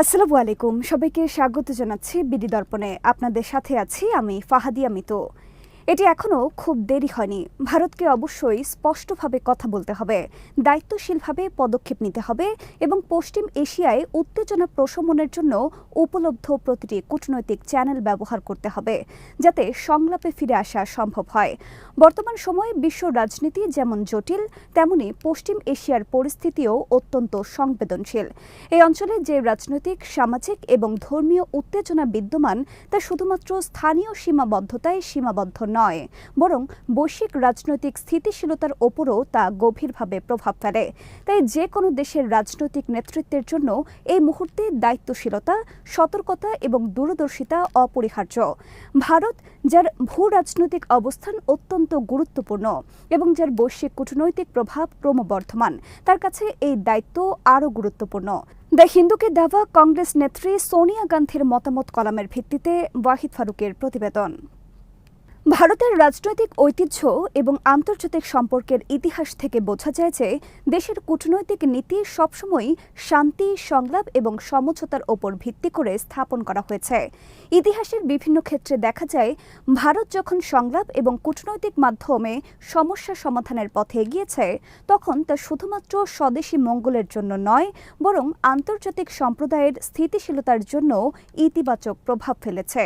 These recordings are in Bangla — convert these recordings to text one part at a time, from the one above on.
আসসালামু আলাইকুম। সবাইকে স্বাগত জানাচ্ছি বিডি দর্পণে। আপনাদের সাথে আছি আমি ফাহাদিয়া মিতু। এটি এখনও খুব দেরি হয়নি। ভারতকে অবশ্যই স্পষ্টভাবে কথা বলতে হবে। দায়িত্বশীলভাবে পদক্ষেপ নিতে হবে এবং পশ্চিম এশিয়ায় উত্তেজনা প্রশমনের জন্য উপলব্ধ প্রতিটি কূটনৈতিক চ্যানেল ব্যবহার করতে হবে, যাতে সংলাপে ফিরে আসা সম্ভব হয়। বর্তমান সময়ে বিশ্ব রাজনীতি যেমন জটিল, তেমনি পশ্চিম এশিয়ার পরিস্থিতিও অত্যন্ত সংবেদনশীল। এই অঞ্চলে যে রাজনৈতিক, সামাজিক এবং ধর্মীয় উত্তেজনা বিদ্যমান, তা শুধুমাত্র স্থানীয় সীমাবদ্ধতায় সীমাবদ্ধ নয়, বরং বৈশ্বিক রাজনৈতিক স্থিতিশীলতার ওপরও তা গভীরভাবে প্রভাব ফেলে। তাই যে কোনো দেশের রাজনৈতিক নেতৃত্বের জন্য এই মুহূর্তে দায়িত্বশীলতা, সতর্কতা এবং দূরদর্শিতা অপরিহার্য। ভারত, যার ভূ রাজনৈতিক অবস্থান অত্যন্ত গুরুত্বপূর্ণ এবং যার বৈশ্বিক কূটনৈতিক প্রভাব ক্রমবর্ধমান, তার কাছে এই দায়িত্ব আরও গুরুত্বপূর্ণ। দ্য হিন্দুকে দেওয়া কংগ্রেস নেত্রী সোনিয়া গান্ধীর মতামত কলামের ভিত্তিতে ওয়াহিদ ফারুকের প্রতিবেদন। ভারতের রাজনৈতিক ঐতিহ্য এবং আন্তর্জাতিক সম্পর্কের ইতিহাস থেকে বোঝা যায় যে দেশের কূটনৈতিক নীতি সবসময়ই শান্তি, সংলাপ এবং সমঝোতার ওপর ভিত্তি করে স্থাপন করা হয়েছে। ইতিহাসের বিভিন্ন ক্ষেত্রে দেখা যায়, ভারত যখন সংলাপ এবং কূটনৈতিক মাধ্যমে সমস্যা সমাধানের পথে এগিয়েছে, তখন তা শুধুমাত্র স্বদেশী মঙ্গলের জন্য নয়, বরং আন্তর্জাতিক সম্প্রদায়ের স্থিতিশীলতার জন্য ইতিবাচক প্রভাব ফেলেছে।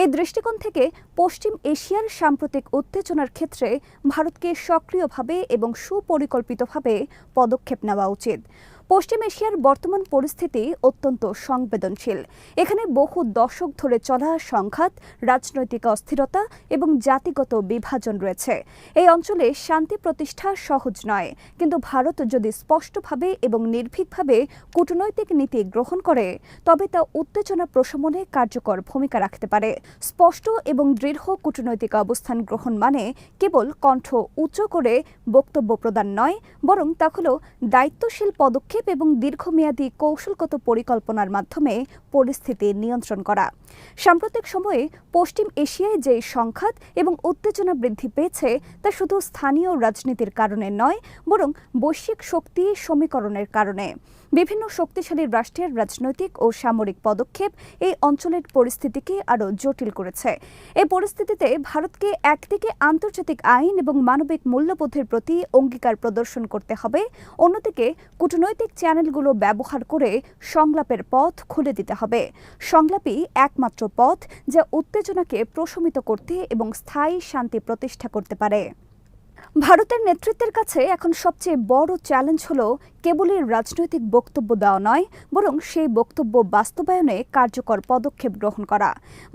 এই দৃষ্টিকোণ থেকে পশ্চিম এশিয়ার সাম্প্রতিক উত্তেজনার ক্ষেত্রে ভারতকে সক্রিয়ভাবে এবং সুপরিকল্পিতভাবে পদক্ষেপ নেওয়া উচিত। পশ্চিম এশিয়ার বর্তমান পরিস্থিতি অত্যন্ত সংবেদনশীল। এখানে বহু দশক ধরে চলা সংঘাত, রাজনৈতিক অস্থিরতা এবং জাতিগত বিভাজন রয়েছে। এই অঞ্চলে শান্তি প্রতিষ্ঠা সহজ নয়, কিন্তু ভারত যদি স্পষ্টভাবে এবং নির্ভীকভাবে কূটনৈতিক নীতি গ্রহণ করে, তবে তা উত্তেজনা প্রশমনে কার্যকর ভূমিকা রাখতে পারে। স্পষ্ট এবং দৃঢ় কূটনৈতিক অবস্থান গ্রহণ মানে কেবল কণ্ঠ উচ্চ করে বক্তব্য প্রদান নয়, বরং তা হল দায়িত্বশীল পদক্ষেপ পদক্ষেপ এবং দীর্ঘমেয়াদী কৌশলগত পরিকল্পনার মাধ্যমে পরিস্থিতি নিয়ন্ত্রণ করা। সাম্প্রতিক সময়ে পশ্চিম এশিয়ায় যে সংঘাত এবং উত্তেজনা বৃদ্ধি পেয়েছে, তা শুধু স্থানীয় রাজনীতির কারণে নয়, বরং বৈশ্বিক শক্তি সমীকরণের কারণে। বিভিন্ন শক্তিশালী রাষ্ট্রের রাজনৈতিক ও সামরিক পদক্ষেপ এই অঞ্চলের পরিস্থিতিকে আরও জটিল করেছে। এই পরিস্থিতিতে ভারতকে একদিকে আন্তর্জাতিক আইন এবং মানবিক মূল্যবোধের প্রতি অঙ্গীকার প্রদর্শন করতে হবে, অন্যদিকে কূটনৈতিক চ্যানেলগুলো ব্যবহার করে সংলাপের পথ খুলে দিতে হবে। সংলাপই একমাত্র পথ যা উত্তেজনাকে প্রশমিত করতে এবং স্থায়ী শান্তি প্রতিষ্ঠা করতে পারে। ভারতের নেতৃত্বের কাছে এখন সবচেয়ে বড় চ্যালেঞ্জ হল কেবলই রাজনৈতিক বক্তব্য দেওয়া নয়, বরং সেই বক্তব্য বাস্তবায়নে কার্যকর পদক্ষেপ গ্রহণ করা।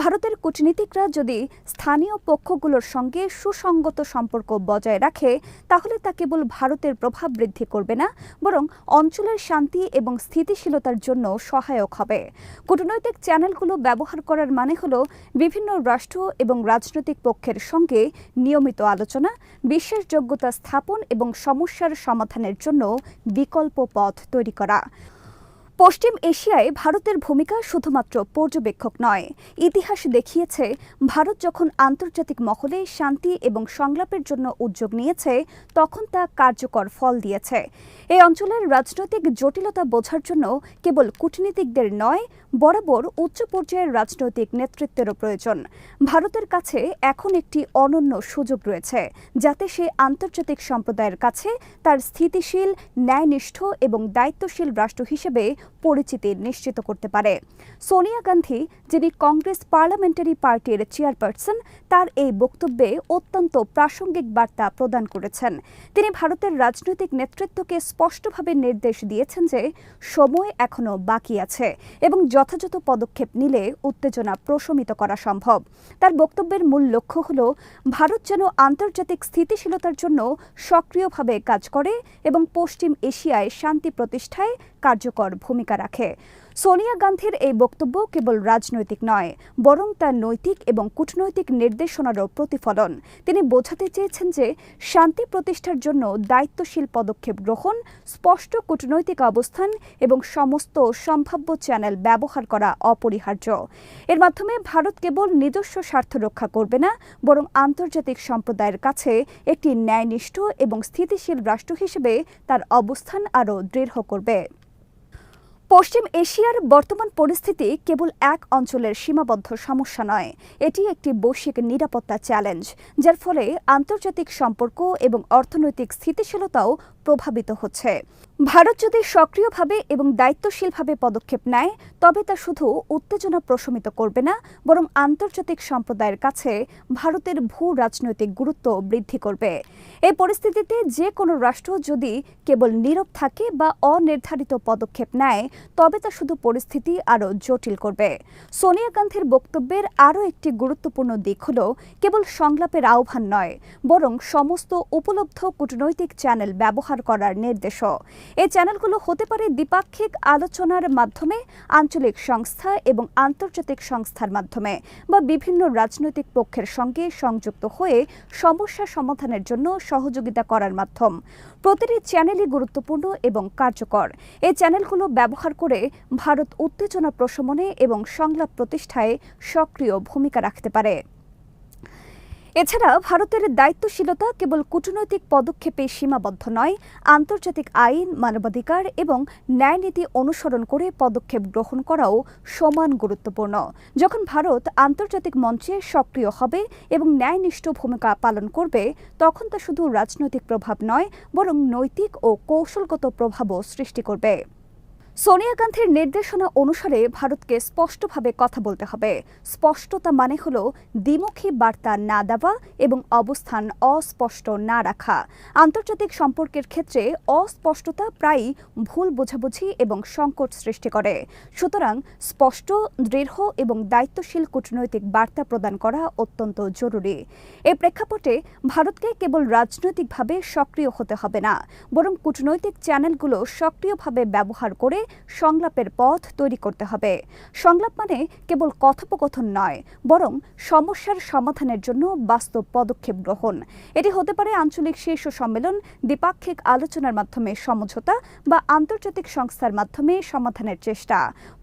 ভারতের কূটনীতিকরা যদি স্থানীয় পক্ষগুলোর সঙ্গে সুসংগত সম্পর্ক বজায় রাখে, তাহলে তা কেবল ভারতের প্রভাব বৃদ্ধি করবে না, বরং অঞ্চলের শান্তি এবং স্থিতিশীলতার জন্য সহায়ক হবে। কূটনৈতিক চ্যানেলগুলো ব্যবহার করার মানে হল বিভিন্ন রাষ্ট্র এবং রাজনৈতিক পক্ষের সঙ্গে নিয়মিত আলোচনা বিশ্বাসযোগ্যতা স্থাপন এবং সমস্যার সমাধানের জন্য বিকল্প পথ তৈরি করা। পশ্চিম এশিয়ায় ভারতের ভূমিকা শুধুমাত্র পর্যবেক্ষক নয়। ইতিহাস দেখিয়েছে, ভারত যখন আন্তর্জাতিক মহলে শান্তি এবং সংলাপের জন্য উদ্যোগ নিয়েছে, তখন তা কার্যকর ফল দিয়েছে। এই অঞ্চলের রাজনৈতিক জটিলতা বোঝার জন্য কেবল কূটনীতিকদের নয় বরাবর উচ্চ পর্যায়ের রাজনৈতিক নেতৃত্বেরও প্রয়োজন। ভারতের কাছে এখন একটি অনন্য সুযোগ রয়েছে, যাতে সে আন্তর্জাতিক সম্প্রদায়ের কাছে তার স্থিতিশীল, ন্যায়নিষ্ঠ এবং দায়িত্বশীল রাষ্ট্র হিসেবে পরিচিতি নিশ্চিত করতে পারে। সোনিয়া গান্ধী, যিনি কংগ্রেস পার্লামেন্টারি পার্টির চেয়ারপারসন, তার এই বক্তব্যে অত্যন্ত প্রাসঙ্গিক বার্তা প্রদান করেছেন। তিনি ভারতের রাজনৈতিক নেতৃত্বকে স্পষ্টভাবে নির্দেশ দিয়েছেন যে, সময় এখনও বাকি আছে এবং যথাযথ পদক্ষেপ নিলে উত্তেজনা প্রশমিত করা সম্ভব। তার বক্তব্যের মূল লক্ষ্য হল, ভারত যেন আন্তর্জাতিক স্থিতিশীলতার জন্য সক্রিয়ভাবে কাজ করে এবং পশ্চিম এশিয়ায় শান্তি প্রতিষ্ঠায় কার্যকর ভূমিকা রাখে। সোনিয়া গান্ধীর এই বক্তব্য কেবল রাজনৈতিক নয়, বরং তার নৈতিক এবং কূটনৈতিক নির্দেশনারও প্রতিফলন। তিনি বোঝাতে চেয়েছেন যে, শান্তি প্রতিষ্ঠার জন্য দায়িত্বশীল পদক্ষেপ গ্রহণ, স্পষ্ট কূটনৈতিক অবস্থান এবং সমস্ত সম্ভাব্য চ্যানেল ব্যবহার করা অপরিহার্য। এর মাধ্যমে ভারত কেবল নিজস্ব স্বার্থ রক্ষা করবে না, বরং আন্তর্জাতিক সম্প্রদায়ের কাছে একটি ন্যায়নিষ্ঠ এবং স্থিতিশীল রাষ্ট্র হিসেবে তার অবস্থান আরও দৃঢ় করবে। পশ্চিম এশিয়ার বর্তমান পরিস্থিতি কেবল এক অঞ্চলের সীমাবদ্ধ সমস্যা নয়, এটি একটি বৈশ্বিক নিরাপত্তা চ্যালেঞ্জ যার ফলে আন্তর্জাতিক সম্পর্ক এবং অর্থনৈতিক স্থিতিশীলতাও প্রভাবিত হচ্ছে। ভারত যদি সক্রিয়ভাবে এবং দায়িত্বশীলভাবে পদক্ষেপ নেয়, তবে তা শুধু উত্তেজনা প্রশমিত করবে না, বরং আন্তর্জাতিক সম্প্রদায়ের কাছে ভারতের ভূ রাজনৈতিক গুরুত্ব বৃদ্ধি করবে। এই পরিস্থিতিতে যে কোনো রাষ্ট্র যদি কেবল নীরব থাকে বা অনির্ধারিত পদক্ষেপ নেয়, তবে তা শুধু পরিস্থিতি আরও জটিল করবে। সোনিয়া গান্ধীর বক্তব্যের আরও একটি গুরুত্বপূর্ণ দিক হল কেবল সংলাপের আহ্বান নয়, বরং সমস্ত উপলব্ধ কূটনৈতিক চ্যানেল ব্যবহার করার নির্দেশও। এই চ্যানেলগুলো হতে পারে দ্বিপাক্ষিক আলোচনার মাধ্যমে, আঞ্চলিক সংস্থা এবং আন্তর্জাতিক সংস্থার মাধ্যমে বা বিভিন্ন রাজনৈতিক পক্ষের সঙ্গে সংযুক্ত হয়ে সমস্যা সমাধানের জন্য সহযোগিতা করার মাধ্যম। প্রতিটি চ্যানেলই গুরুত্বপূর্ণ এবং কার্যকর। এই চ্যানেলগুলো ব্যবহার করে ভারত উত্তেজনা প্রশমনে এবং সংলাপ প্রতিষ্ঠায় সক্রিয় ভূমিকা রাখতে পারে। এছাড়া ভারতের দায়িত্বশীলতা কেবল কূটনৈতিক পদক্ষেপে সীমাবদ্ধ নয়, আন্তর্জাতিক আইন, মানবাধিকার এবং ন্যায়নীতি অনুসরণ করে পদক্ষেপ গ্রহণ করাও সমান গুরুত্বপূর্ণ। যখন ভারত আন্তর্জাতিক মঞ্চে সক্রিয় হবে এবং ন্যায়নিষ্ঠ ভূমিকা পালন করবে, তখন তা শুধু রাজনৈতিক প্রভাব নয়, বরং নৈতিক ও কৌশলগত প্রভাবও সৃষ্টি করবে। সোনিয়া গান্ধীর নির্দেশনা অনুসারে ভারতকে স্পষ্টভাবে কথা বলতে হবে। স্পষ্টতা মানে হল দ্বিমুখী বার্তা না দেওয়া এবং অবস্থান অস্পষ্ট না রাখা। আন্তর্জাতিক সম্পর্কের ক্ষেত্রে অস্পষ্টতা প্রায়ই ভুল বোঝাবুঝি এবং সংকট সৃষ্টি করে। সুতরাং স্পষ্ট, দৃঢ় এবং দায়িত্বশীল কূটনৈতিক বার্তা প্রদান করা অত্যন্ত জরুরি। এ প্রেক্ষাপটে ভারতকে কেবল রাজনৈতিকভাবে সক্রিয় হতে হবে না, বরং কূটনৈতিক চ্যানেলগুলো সক্রিয়ভাবে ব্যবহার করে সংলাপের পথ তৈরি করতে হবে। সংলাপ মানে কেবল কথোপকথন নয়, বরং সমস্যার সমাধানের জন্য বাস্তব পদক্ষেপ গ্রহণ। এটি হতে পারে আঞ্চলিক শীর্ষ সম্মেলন, দ্বিপাক্ষিক আলোচনার মাধ্যমে সমঝোতা বা আন্তর্জাতিক সংস্থার মাধ্যমে সমাধানের চেষ্টা।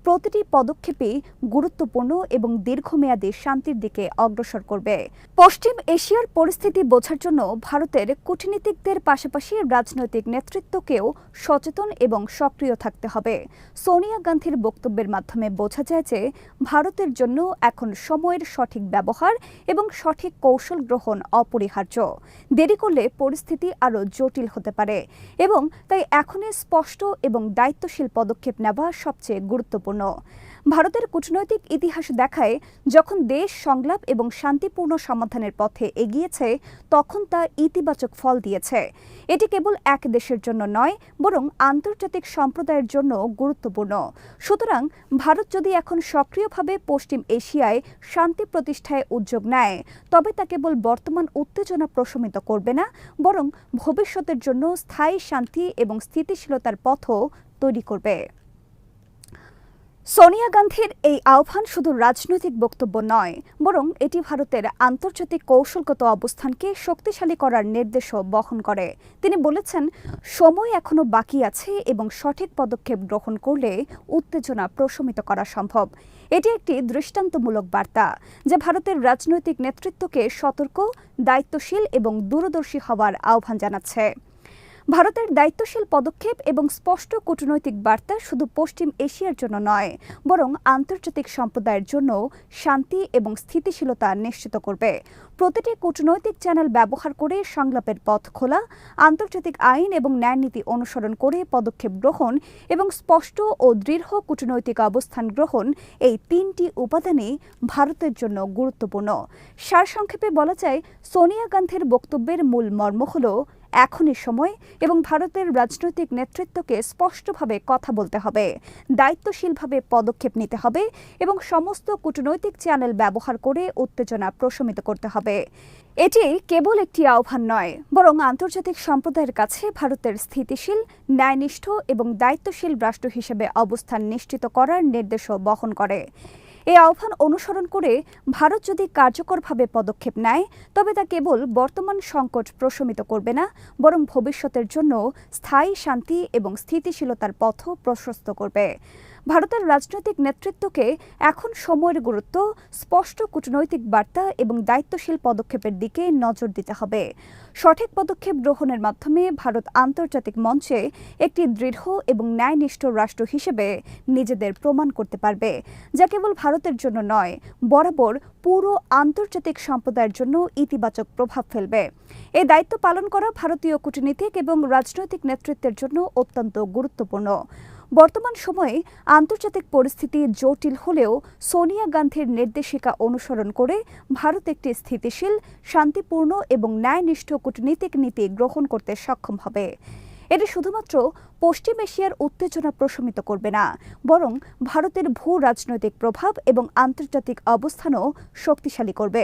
প্রতিটি পদক্ষেপই গুরুত্বপূর্ণ এবং দীর্ঘমেয়াদী শান্তির দিকে অগ্রসর করবে। পশ্চিম এশিয়ার পরিস্থিতি বোঝার জন্য ভারতের কূটনীতিকদের পাশাপাশি রাজনৈতিক নেতৃত্বকেও সচেতন এবং সক্রিয় থাকতে হবে। সোনিয়া গান্ধীর বক্তব্যের মাধ্যমে বোঝা যায় যে ভারতের জন্য এখন সময়ের সঠিক ব্যবহার এবং সঠিক কৌশল গ্রহণ অপরিহার্য। দেরি করলে পরিস্থিতি আরও জটিল হতে পারে এবং তাই এখনই স্পষ্ট এবং দায়িত্বশীল পদক্ষেপ নেওয়া সবচেয়ে গুরুত্বপূর্ণ। ভারতের কূটনৈতিক ইতিহাস দেখায়, যখন দেশ সংলাপ এবং শান্তিপূর্ণ সমাধানের পথে এগিয়েছে, তখন তা ইতিবাচক ফল দিয়েছে। এটি কেবল এক দেশের জন্য নয়, বরং আন্তর্জাতিক সম্প্রদায়ের জন্য গুরুত্বপূর্ণ। সুতরাং, ভারত যদি এখন সক্রিয়ভাবে পশ্চিম এশিয়ায় শান্তি প্রতিষ্ঠায় উদ্যোগ নেয়, তবে তা কেবল বর্তমান উত্তেজনা প্রশমিত করবে না, বরং ভবিষ্যতের জন্য স্থায়ী শান্তি এবং স্থিতিশীলতার পথও তৈরি করবে। সোনিয়া গান্ধীর এই আহ্বান শুধু রাজনৈতিক বক্তব্য নয়, বরং এটি ভারতের আন্তর্জাতিক কৌশলগত অবস্থানকে শক্তিশালী করার নির্দেশও বহন করে। তিনি বলেছেন, সময় এখনও বাকি আছে এবং সঠিক পদক্ষেপ গ্রহণ করলে উত্তেজনা প্রশমিত করা সম্ভব। এটি একটি দৃষ্টান্তমূলক বার্তা যা ভারতের রাজনৈতিক নেতৃত্বকে সতর্ক, দায়িত্বশীল এবং দূরদর্শী হওয়ার আহ্বান জানাচ্ছে। ভারতের দায়িত্বশীল পদক্ষেপ এবং স্পষ্ট কূটনৈতিক বার্তা শুধু পশ্চিম এশিয়ার জন্য নয়, বরং আন্তর্জাতিক সম্প্রদায়ের জন্য শান্তি এবং স্থিতিশীলতা নিশ্চিত করবে। প্রতিটি কূটনৈতিক চ্যানেল ব্যবহার করে সংলাপের পথ খোলা, আন্তর্জাতিক আইন এবং ন্যায়নীতি অনুসরণ করে পদক্ষেপ গ্রহণ এবং স্পষ্ট ও দৃঢ় কূটনৈতিক অবস্থান গ্রহণ এই তিনটি উপাদানই ভারতের জন্য গুরুত্বপূর্ণ। সারসংক্ষেপে বলা যায়, সোনিয়া গান্ধীর বক্তব্যের মূল মর্ম হল এখনই সময় এবং ভারতের রাজনৈতিক নেতৃত্বকে স্পষ্টভাবে কথা বলতে হবে, দায়িত্বশীলভাবে পদক্ষেপ নিতে হবে এবং সমস্ত কূটনৈতিক চ্যানেল ব্যবহার করে উত্তেজনা প্রশমিত করতে হবে। এটি কেবল একটি আহ্বান নয়, বরং আন্তর্জাতিক সম্প্রদায়ের কাছে ভারতের স্থিতিশীল, ন্যায়নিষ্ঠ এবং দায়িত্বশীল রাষ্ট্র হিসেবে অবস্থান নিশ্চিত করার নির্দেশও বহন করে। এই আহ্বান অনুসরণ করে ভারত যদি কার্যকরভাবে পদক্ষেপ নেয়, তবে তা কেবল বর্তমান সংকট প্রশমিত করবে না, বরং ভবিষ্যতের জন্য স্থায়ী শান্তি এবং স্থিতিশীলতার পথ প্রশস্ত করবে। ভারতের রাজনৈতিক নেতৃত্বকে এখন সময়ের গুরুত্ব, স্পষ্ট কূটনৈতিক বার্তা এবং দায়িত্বশীল পদক্ষেপের দিকে নজর দিতে হবে। সঠিক পদক্ষেপ গ্রহণের মাধ্যমে ভারত আন্তর্জাতিক মঞ্চে একটি দৃঢ় এবং ন্যায়নিষ্ঠ রাষ্ট্র হিসেবে নিজেদের প্রমাণ করতে পারবে, যা কেবল ভারতের জন্য নয়, বরাবর পুরো আন্তর্জাতিক সম্প্রদায়ের জন্য ইতিবাচক প্রভাব ফেলবে। এই দায়িত্ব পালন করা ভারতীয় কূটনীতিক এবং রাজনৈতিক নেতৃত্বের জন্য অত্যন্ত গুরুত্বপূর্ণ। বর্তমান সময়ে আন্তর্জাতিক পরিস্থিতি জটিল হলেও সোনিয়া গান্ধীর নির্দেশিকা অনুসরণ করে ভারত একটি স্থিতিশীল, শান্তিপূর্ণ এবং ন্যায়নিষ্ঠ কূটনীতিক নীতি গ্রহণ করতে সক্ষম হবে। এটি শুধুমাত্র পশ্চিম এশিয়ার উত্তেজনা প্রশমিত করবে না, বরং ভারতের ভূ রাজনৈতিক প্রভাব এবং আন্তর্জাতিক অবস্থানও শক্তিশালী করবে।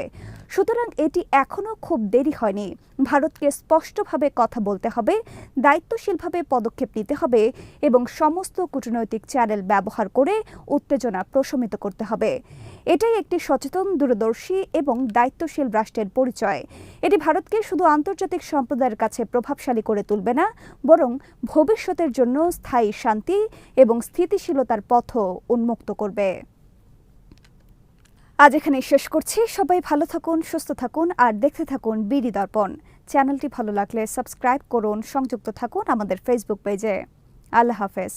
সুতরাং এটি এখনও খুব দেরি হয়নি। ভারতকে স্পষ্টভাবে কথা বলতে হবে, দায়িত্বশীলভাবে পদক্ষেপ নিতে হবে এবং সমস্ত কূটনৈতিক চ্যানেল ব্যবহার করে উত্তেজনা প্রশমিত করতে হবে। এটাই একটি সচেতন, দূরদর্শী এবং দায়িত্বশীল রাষ্ট্রের পরিচয়। এটি ভারতকে শুধু আন্তর্জাতিক সম্প্রদায়ের কাছে প্রভাবশালী করে তুলবে না বরং ভবিষ্যতের জন্য স্থায়ী শান্তি এবং স্থিতিশীলতার পথও উন্মুক্ত করবে। আজ এখানে শেষ করছি। সবাই ভালো থাকুন, সুস্থ থাকুন আর দেখতে থাকুন বিডি দর্পণ। চ্যানেলটি ভালো লাগলে সাবস্ক্রাইব করুন, সংযুক্ত থাকুন আমাদের ফেসবুক পেজে আল্লাহ হাফেজ।